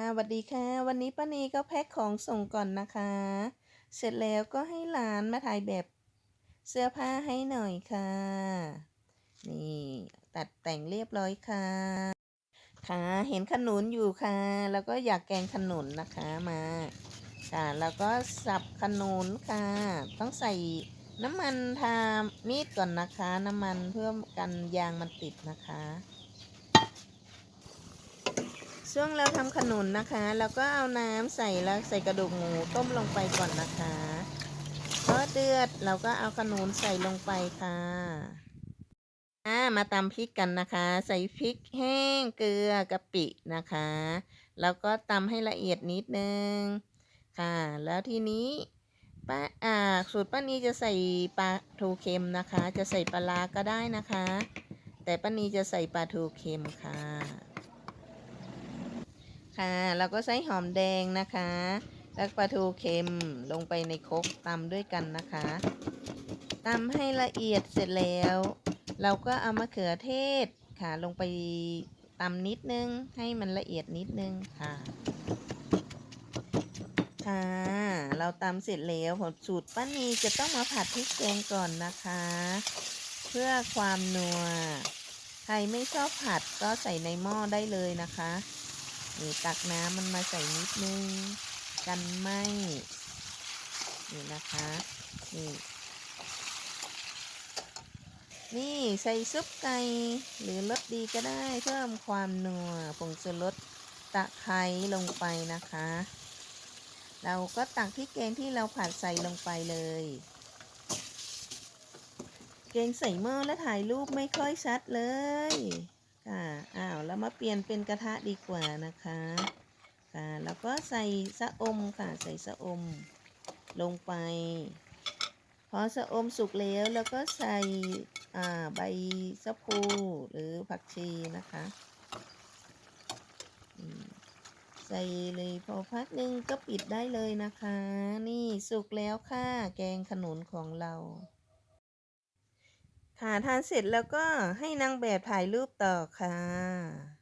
่าสวัสดีค่ะ วันนี้ป้านีก็แพ็คของส่งก่อนนะคะ เสร็จแล้วก็ให้หลานมาถ่ายแบบเสื้อผ้าให้หน่อยค่ะ นี่ตัดแต่งเรียบร้อยค่ะ ค่ะเห็นขนุนอยู่ค่ะ แล้วก็อยากแกงขนุนนะคะมาค่ะแล้วก็สับขนุนค่ะ ต้องใส่น้ำมันทามีดก่อนนะคะ น้ำมันเพื่อกันยางมันติดนะคะ ช่วงเราทำขนุนนะคะแล้วก็เอาน้ำใส่แล้วใส่กระดูกหมูต้มลงไปก่อนนะคะพอเดือดเราก็เอาขนุนใส่ลงไปค่ะอ่ามาตำพริกกันนะคะ ใส่พริกแห้งเกลือกะปินะคะ แล้วก็ตำให้ละเอียดนิดนึงค่ะ แล้วทีนี้ป้าอ่าสูตรป้านีจะใส่ปลาทูเค็มนะคะ จะใส่ปลาร้าก็ได้นะคะ แต่ป้านีจะใส่ปลาทูเค็มค่ะ ค่ะเราก็ใส่หอมแดงนะคะ แล้วปลาทูเค็มลงไปในครกตำด้วยกันนะคะตำให้ละเอียดเสร็จแล้ว เราก็เอามะเขือเทศค่ะ ลงไปตำนิดนึง ให้มันละเอียดนิดนึงค่ะค่ะเราตำเสร็จแล้วผลสูตรป้านีจะต้องมาผัดพริกแกงก่อนนะคะ เพื่อความนัว ใครไม่ชอบผัดก็ใส่ในหม้อได้เลยนะคะ นี่ตักน้ำมันมาใส่นิดนึง กันไหมนี่นะคะนี่นี่ใส่ซุปไก่หรือรสดีก็ได้เพิ่มความนัวผงชูรสตะไคร้ลงไปนะคะ เราก็ตักพริกแกงที่เราผัดใส่ลงไปเลย เกงใส่หม้อแล้วถ่ายรูปไม่ค่อยชัดเลย ค่ะอ้ามาเปลี่ยนเป็นกระทะดีกว่านะคะค่ะแล้วก็ใส่สะอมค่ะใส่สะอมลงไป พอสะอมสุกแล้วแล้วก็ใส่ใบสะพูหรือผักชีนะคะใส่เลยพอพักหนึ่งก็ปิดได้เลยนะคะ นี่สุกแล้วค่ะ แกงขนุนของเรา ค่ะทานเสร็จแล้วก็ให้นางแบบถ่ายรูปต่อค่ะ